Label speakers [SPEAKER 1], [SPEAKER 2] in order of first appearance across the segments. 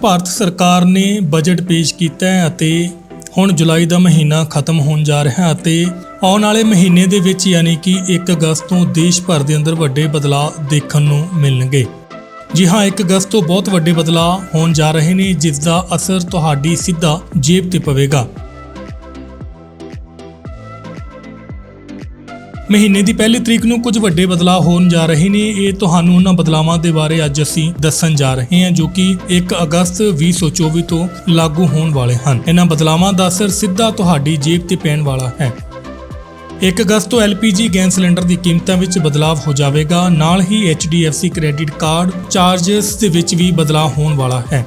[SPEAKER 1] ਭਾਰਤ ਸਰਕਾਰ ਨੇ ਬਜਟ ਪੇਸ਼ ਕੀਤਾ ਹੈ ਅਤੇ ਹੁਣ ਜੁਲਾਈ ਦਾ ਮਹੀਨਾ ਖਤਮ ਹੋਣ ਜਾ ਰਿਹਾ ਹੈ ਅਤੇ ਆਉਣ ਵਾਲੇ ਮਹੀਨੇ ਦੇ ਵਿੱਚ ਯਾਨੀ ਕਿ 1 ਅਗਸਤ ਤੋਂ ਦੇਸ਼ ਭਰ ਦੇ ਅੰਦਰ ਵੱਡੇ ਬਦਲਾਅ ਦੇਖਣ ਨੂੰ ਮਿਲਣਗੇ। ਜੀ ਹਾਂ 1 ਅਗਸਤ ਤੋਂ ਬਹੁਤ ਵੱਡੇ ਬਦਲਾਅ ਹੋਣ ਜਾ ਰਹੇ ਨੇ, ਜਿਸ ਦਾ ਅਸਰ ਤੁਹਾਡੀ ਸਿੱਧਾ ਜੇਬ ਤੇ ਪਵੇਗਾ। ਮਹੀਨੇ ਦੀ ਪਹਿਲੀ ਤਰੀਕ ਨੂੰ ਕੁਝ ਵੱਡੇ ਬਦਲਾਅ ਹੋਣ ਜਾ ਰਹੇ ਨੇ। ਇਹ ਤੁਹਾਨੂੰ ਉਹਨਾਂ ਬਦਲਾਵਾਂ ਦੇ ਬਾਰੇ ਅੱਜ ਅਸੀਂ ਦੱਸਣ ਜਾ ਰਹੇ ਹਾਂ ਜੋ ਕਿ 1 ਅਗਸਤ 2024 ਤੋਂ ਲਾਗੂ ਹੋਣ ਵਾਲੇ ਹਨ। ਇਹਨਾਂ ਬਦਲਾਵਾਂ ਦਾ ਅਸਰ ਸਿੱਧਾ ਤੁਹਾਡੀ ਜੇਬ ਤੇ ਪੈਣ ਵਾਲਾ ਹੈ। 1 ਅਗਸਤ ਤੋਂ LPG ਗੈਸ ਸਿਲੰਡਰ ਦੀ ਕੀਮਤਾਂ ਵਿੱਚ ਬਦਲਾਅ ਹੋ ਜਾਵੇਗਾ। ਨਾਲ ਹੀ HDFC ਕ੍ਰੈਡਿਟ ਕਾਰਡ ਚਾਰजेस ਦੇ ਵਿੱਚ ਵੀ ਬਦਲਾਅ ਹੋਣ ਵਾਲਾ ਹੈ।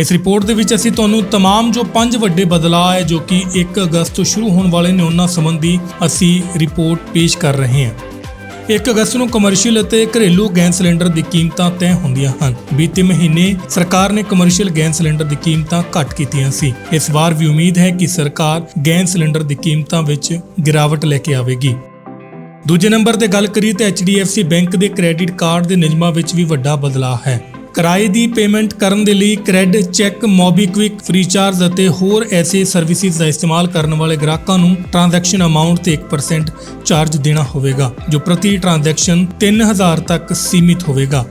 [SPEAKER 1] ਇਸ ਰਿਪੋਰਟ ਦੇ ਵਿੱਚ ਅਸੀਂ ਤੁਹਾਨੂੰ तमाम ਜੋ ਪੰਜ ਵੱਡੇ ਬਦਲਾਅ ਹੈ ਜੋ ਕਿ 1 ਅਗਸਤ ਤੋਂ ਸ਼ੁਰੂ ਹੋਣ ਵਾਲੇ ਨੇ ਉਹਨਾਂ ਸੰਬੰਧੀ ਅਸੀਂ ਰਿਪੋਰਟ ਪੇਸ਼ ਕਰ ਰਹੇ ਹਾਂ 1 ਅਗਸਤ ਨੂੰ ਕਮਰਸ਼ੀਅਲ ਅਤੇ ਘਰੇਲੂ ਗੈਸ ਸਿਲੰਡਰ ਦੀ ਕੀਮਤਾਂ ਤੈਅ ਹੁੰਦੀਆਂ ਹਨ ਬੀਤੇ ਮਹੀਨੇ ਸਰਕਾਰ ਨੇ ਕਮਰਸ਼ੀਅਲ ਗੈਸ ਸਿਲੰਡਰ ਦੀ ਕੀਮਤਾਂ ਘੱਟ ਕੀਤੀਆਂ ਸੀ ਇਸ ਵਾਰ ਵੀ ਉਮੀਦ ਹੈ ਕਿ ਸਰਕਾਰ ਗੈਸ ਸਿਲੰਡਰ ਦੀ ਕੀਮਤਾਂ ਵਿੱਚ ਗਿਰਾਵਟ ਲੈ ਕੇ ਆਵੇਗੀ ਦੂਜੇ ਨੰਬਰ ਤੇ ਗੱਲ ਕਰੀਏ ਤਾਂ HDFC ਬੈਂਕ ਦੇ ਕ੍ਰੈਡਿਟ ਕਾਰਡ ਦੇ ਨਿਯਮਾਂ ਵਿੱਚ ਵੀ ਵੱਡਾ ਬਦਲਾਅ ਹੈ ਕਿਰਾਏ ਦੀ ਪੇਮੈਂਟ ਕਰਨ ਦੇ ਲਈ ਕ੍ਰੈਡ ਚੈੱਕ ਮੋਬੀਕਵਿਕ, ਫ੍ਰੀਚਾਰਜ ਅਤੇ ਹੋਰ ਐਸੇ ਸਰਵਿਸਿਜ਼ ਦਾ ਇਸਤੇਮਾਲ ਕਰਨ ਵਾਲੇ ਗ੍ਰਾਹਕਾਂ ਨੂੰ ਟ੍ਰਾਂਜੈਕਸ਼ਨ ਅਮਾਉਂਟ ਤੇ 1% ਚਾਰਜ ਦੇਣਾ ਹੋਵੇਗਾ, ਜੋ ਪ੍ਰਤੀ ਟ੍ਰਾਂਜੈਕਸ਼ਨ 3000 ਤੱਕ ਸੀਮਿਤ ਹੋਵੇਗਾ।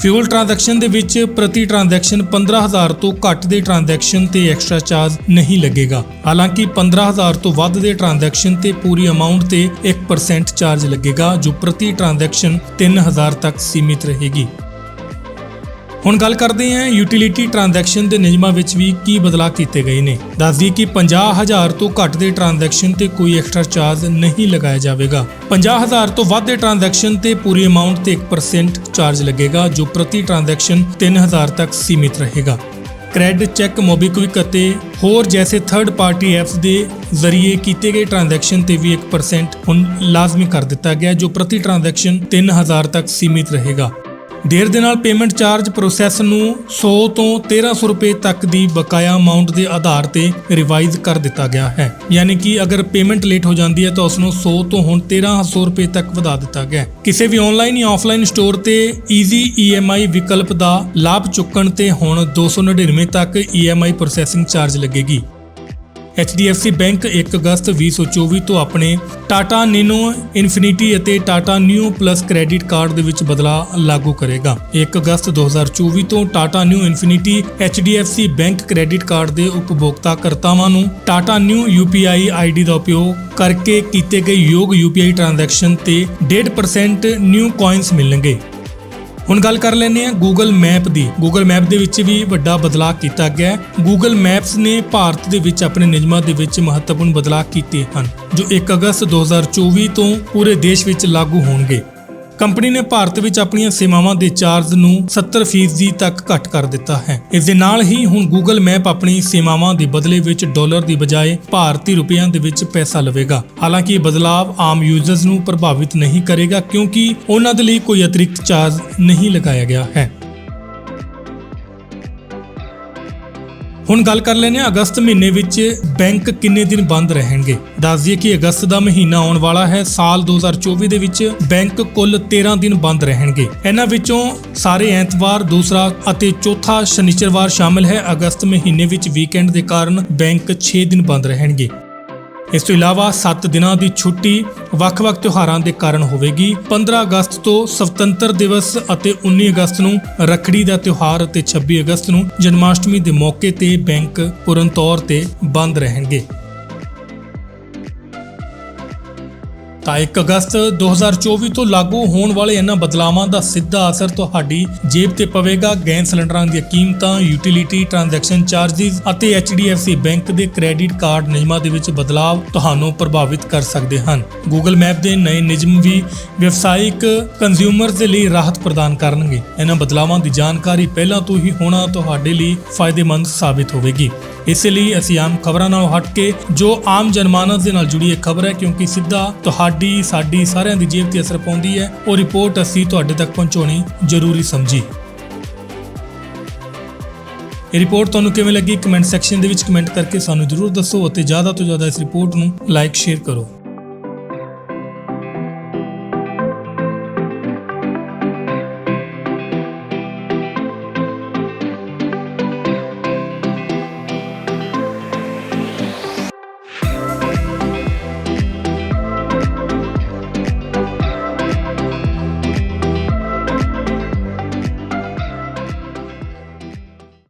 [SPEAKER 1] ਫਿਊਲ ਟ੍ਰਾਂਜੈਕਸ਼ਨ ਦੇ ਵਿੱਚ ਪ੍ਰਤੀ ਟ੍ਰਾਂਜੈਕਸ਼ਨ 15000 ਤੋਂ ਘੱਟ ਦੇ ਟ੍ਰਾਂਜੈਕਸ਼ਨ ਤੇ ਐਕਸਟਰਾ ਚਾਰਜ ਨਹੀਂ ਲੱਗੇਗਾ। ਹਾਲਾਂਕਿ 15000 ਤੋਂ ਵੱਧ ਦੇ ਟ੍ਰਾਂਜੈਕਸ਼ਨ ਤੇ ਪੂਰੀ ਅਮਾਉਂਟ ਤੇ 1% ਚਾਰਜ ਲੱਗੇਗਾ, ਜੋ ਪ੍ਰਤੀ ਟ੍ਰਾਂਜੈਕਸ਼ਨ 3000 ਤੱਕ ਸੀਮਿਤ ਰਹੇਗੀ। ਹੁਣ ਗੱਲ ਕਰਦੇ ਹਾਂ ਯੂਟਿਲਿਟੀ ਟ੍ਰਾਂਜੈਕਸ਼ਨ ਦੇ ਨਿਯਮਾਂ ਵਿੱਚ ਵੀ ਕੀ ਬਦਲਾਅ ਕੀਤੇ ਗਏ ਨੇ। ਦੱਸਦੀ ਦਈਏ ਕਿ 50000 ਤੋਂ ਘੱਟ ਦੇ ਟ੍ਰਾਂਜੈਕਸ਼ਨ ਤੇ ਕੋਈ ਐਕਸਟਰਾ ਚਾਰਜ ਨਹੀਂ ਲਗਾਇਆ ਜਾਵੇਗਾ। 50000 ਤੋਂ ਵੱਧ ਦੇ ਟ੍ਰਾਂਜੈਕਸ਼ਨ ਤੇ ਪੂਰੀ ਅਮਾਉਂਟ ਤੇ 1% ਚਾਰਜ ਲੱਗੇਗਾ, ਜੋ ਪ੍ਰਤੀ ਟ੍ਰਾਂਜੈਕਸ਼ਨ 3000 ਤੱਕ ਸੀਮਿਤ ਰਹੇਗਾ। ਕ੍ਰੈਡਿਟ ਚੈੱਕ ਮੋਬੀਕਵਿਕ ਅਤੇ ਹੋਰ ਜੈਸੇ ਥਰਡ ਪਾਰਟੀ ਐਪਸ ਦੇ ਜ਼ਰੀਏ ਕੀਤੇ ਗਏ ਟ੍ਰਾਂਜੈਕਸ਼ਨ ਤੇ ਵੀ 1% ਹੁਣ ਲਾਜ਼ਮੀ ਕਰ ਦਿੱਤਾ ਗਿਆ, ਜੋ ਪ੍ਰਤੀ ਟ੍ਰਾਂਜੈਕਸ਼ਨ 3000 ਤੱਕ ਸੀਮਿਤ ਰਹੇਗਾ। ਦੇਰ ਦੇ ਨਾਲ ਪੇਮੈਂਟ ਚਾਰਜ ਪ੍ਰੋਸੈਸ ਨੂੰ 100 ਤੋਂ 1300 ਰੁਪਏ ਤੱਕ ਦੀ ਬਕਾਇਆ ਅਮਾਉਂਟ ਦੇ ਆਧਾਰ ਤੇ ਰਿਵਾਈਜ਼ ਕਰ ਦਿੱਤਾ ਗਿਆ ਹੈ। ਯਾਨੀ ਕਿ ਅਗਰ ਪੇਮੈਂਟ ਲੇਟ ਹੋ ਜਾਂਦੀ ਹੈ ਤਾਂ ਉਸ ਨੂੰ 100 ਤੋਂ ਹੁਣ 1300 ਰੁਪਏ ਤੱਕ ਵਧਾ ਦਿੱਤਾ ਗਿਆ ਕਿਸੇ ਵੀ ਆਨਲਾਈਨ ਜਾਂ ਆਫਲਾਈਨ ਸਟੋਰ ਤੇ ਈਜ਼ੀ EMI ਵਿਕਲਪ ਦਾ ਲਾਭ ਚੁੱਕਣ ਤੇ ਹੁਣ 299 ਤੱਕ EMI ਪ੍ਰੋਸੈਸਿੰਗ ਚਾਰਜ ਲੱਗੇਗੀ। HDFC ਬੈਂਕ 1 ਅਗਸਤ 2024 ਤੋਂ ਆਪਣੇ ਟਾਟਾ ਨੈਨੋ ਇਨਫਿਨਿਟੀ ਅਤੇ Tata Neu plus credit card ਦੇ ਵਿੱਚ ਬਦਲਾਅ ਲਾਗੂ ਕਰੇਗਾ। 1 ਅਗਸਤ 2024 ਤੋਂ Tata Neu infinity HDFC bank credit card ਦੇ ਉਪਭੋਗਤਾ ਕਰਤਾਵਾਂ ਨੂੰ ਟਾਟਾ ਨਿਊ UPI ID ਦਾ ਉਪਯੋਗ ਕਰਕੇ ਕੀਤੇ ਗਏ ਯੋਗ UPI ਟ੍ਰਾਂਜੈਕਸ਼ਨ ਤੇ 1.5% ਨਿਊ ਕੋਇਨਸ ਮਿਲਣਗੇ। ਹੁਣ ਗੱਲ ਕਰ ਲੈਂਦੇ ਹਾਂ Google ਮੈਪ ਦੀ। Google ਮੈਪ ਦੇ ਵਿੱਚ ਵੀ ਵੱਡਾ ਬਦਲਾਅ ਕੀਤਾ ਗਿਆ ਹੈ। Google ਮੈਪਸ ਨੇ ਭਾਰਤ ਦੇ ਵਿੱਚ ਆਪਣੇ ਨਿਯਮਾਂ ਦੇ ਵਿੱਚ ਮਹੱਤਵਪੂਰਨ ਬਦਲਾਅ ਕੀਤੇ ਹਨ, ਜੋ 1 ਅਗਸਤ 2024 ਤੋਂ ਪੂਰੇ ਦੇਸ਼ ਵਿੱਚ ਲਾਗੂ ਹੋਣਗੇ। ਕੰਪਨੀ ਨੇ ਭਾਰਤ ਵਿੱਚ ਆਪਣੀਆਂ ਸੇਵਾਵਾਂ ਦੇ ਚਾਰਜ ਨੂੰ 70% ਤੱਕ ਘੱਟ ਕਰ ਦਿੱਤਾ ਹੈ। ਇਸ ਦੇ ਨਾਲ ਹੀ ਹੁਣ Google ਮੈਪ ਆਪਣੀ ਸੇਵਾਵਾਂ ਦੇ ਬਦਲੇ ਵਿੱਚ ਡਾਲਰ ਦੀ ਬਜਾਏ ਭਾਰਤੀ ਰੁਪਈਆਂ ਦੇ ਵਿੱਚ ਪੈਸਾ ਲਵੇਗਾ। ਹਾਲਾਂਕਿ ਇਹ ਬਦਲਾਅ ਆਮ ਯੂਜ਼ਰਸ ਨੂੰ ਪ੍ਰਭਾਵਿਤ ਨਹੀਂ ਕਰੇਗਾ ਕਿਉਂਕਿ ਉਹਨਾਂ ਦੇ ਲਈ ਕੋਈ ਅਤਿਰਿਕਤ ਚਾਰਜ ਨਹੀਂ ਲਗਾਇਆ ਗਿਆ ਹੈ। ਹੁਣ ਗੱਲ ਕਰ ਲੈਂਦੇ ਹਾਂ ਅਗਸਤ ਮਹੀਨੇ ਵਿੱਚ ਬੈਂਕ ਕਿੰਨੇ ਦਿਨ ਬੰਦ ਰਹਿਣਗੇ। ਦੱਸ ਦਈਏ ਕਿ ਅਗਸਤ ਦਾ ਮਹੀਨਾ ਆਉਣ ਵਾਲਾ ਹੈ, ਸਾਲ 2024 ਦੇ ਵਿੱਚ ਬੈਂਕ ਕੁੱਲ 13 ਦਿਨ ਬੰਦ ਰਹਿਣਗੇ। ਇਹਨਾਂ ਵਿੱਚੋਂ ਸਾਰੇ ਐਤਵਾਰ, ਦੂਸਰਾ ਅਤੇ ਚੌਥਾ ਸ਼ਨੀਚਰਵਾਰ ਸ਼ਾਮਿਲ ਹੈ। ਅਗਸਤ ਮਹੀਨੇ ਵਿੱਚ ਵੀਕਐਂਡ ਦੇ ਕਾਰਨ ਬੈਂਕ 6 ਦਿਨ ਬੰਦ ਰਹਿਣਗੇ। ਇਸ ਤੋਂ ਇਲਾਵਾ 7 ਦਿਨਾਂ ਦੀ ਛੁੱਟੀ ਵੱਖ-ਵੱਖ ਤਿਉਹਾਰਾਂ ਦੇ ਕਾਰਨ ਹੋਵੇਗੀ। 15 ਅਗਸਤ ਤੋਂ ਸੁਤੰਤਰ ਦਿਵਸ ਅਤੇ 19 ਅਗਸਤ ਨੂੰ ਰੱਖੜੀ ਦਾ ਤਿਉਹਾਰ ਅਤੇ 26 ਅਗਸਤ ਨੂੰ ਜਨਮਾਸ਼ਟਮੀ ਦੇ ਮੌਕੇ ਤੇ ਬੈਂਕ ਪੂਰਨ ਤੌਰ ਤੇ ਬੰਦ ਰਹਿਣਗੇ। ਤਾਂ 1 ਅਗਸਤ 2024 ਤੋਂ ਲਾਗੂ ਹੋਣ ਵਾਲੇ ਇਹਨਾਂ ਬਦਲਾਵਾਂ ਦਾ ਸਿੱਧਾ ਅਸਰ ਤੁਹਾਡੀ ਜੇਬ ਤੇ ਪਵੇਗਾ। ਗੈਸ ਸਿਲੰਡਰਾਂ ਦੀਆਂ ਕੀਮਤਾਂ, ਯੂਟਿਲਿਟੀ, ਟ੍ਰਾਂਜੈਕਸ਼ਨ ਚਾਰजेस ਅਤੇ HDFC ਬੈਂਕ ਦੇ ਕ੍ਰੈਡਿਟ ਕਾਰਡ ਨਿਯਮਾਂ ਦੇ ਵਿੱਚ ਬਦਲਾਅ ਤੁਹਾਨੂੰ ਪ੍ਰਭਾਵਿਤ ਕਰ ਸਕਦੇ ਹਨ। Google ਮੈਪ ਦੇ ਨਵੇਂ ਨਿਯਮ ਵੀ ਵਿਵਸਾਇਕ ਕੰਜ਼ਿਊਮਰਸ ਦੇ ਲਈ ਰਾਹਤ ਪ੍ਰਦਾਨ ਕਰਨਗੇ। ਇਹਨਾਂ ਬਦਲਾਵਾਂ ਦੀ ਜਾਣਕਾਰੀ ਪਹਿਲਾਂ ਤੋਂ ਹੀ ਹੋਣਾ ਤੁਹਾਡੇ ਲਈ ਫਾਇਦੇਮੰਦ ਸਾਬਿਤ ਹੋਵੇਗੀ। ਇਸ ਲਈ ਅਸੀਂ ਆਮ ਖਬਰਾਂ ਨਾਲੋਂ ਹਟ ਕੇ ਜੋ ਆਮ ਜਨਮਾਨਸ ਦੇ ਨਾਲ ਜੁੜੀ ਇੱਕ ਖਬਰ ਹੈ, ਕਿਉਂਕਿ ਸਿੱਧਾ ਤੁਹਾਡੀ ਸਾਡੀ ਸਾਰਿਆਂ ਦੀ ਜੇਬ ਤੇ ਅਸਰ ਪਾਉਂਦੀ ਹੈ। ਉਹ ਰਿਪੋਰਟ ਅਸੀਂ ਤੁਹਾਡੇ ਤੱਕ ਪਹੁੰਚਾਉਣੀ ਜ਼ਰੂਰੀ ਸਮਝੀ। ਇਹ ਰਿਪੋਰਟ ਤੁਹਾਨੂੰ ਕਿਵੇਂ ਲੱਗੀ? ਕਮੈਂਟ ਸੈਕਸ਼ਨ ਦੇ ਵਿੱਚ ਕਮੈਂਟ ਕਰਕੇ ਸਾਨੂੰ ਜ਼ਰੂਰ ਦੱਸੋ ਅਤੇ ਜ਼ਿਆਦਾ ਤੋਂ ਜ਼ਿਆਦਾ ਇਸ ਰਿਪੋਰਟ ਨੂੰ ਲਾਈਕ, ਸ਼ੇਅਰ ਕਰੋ।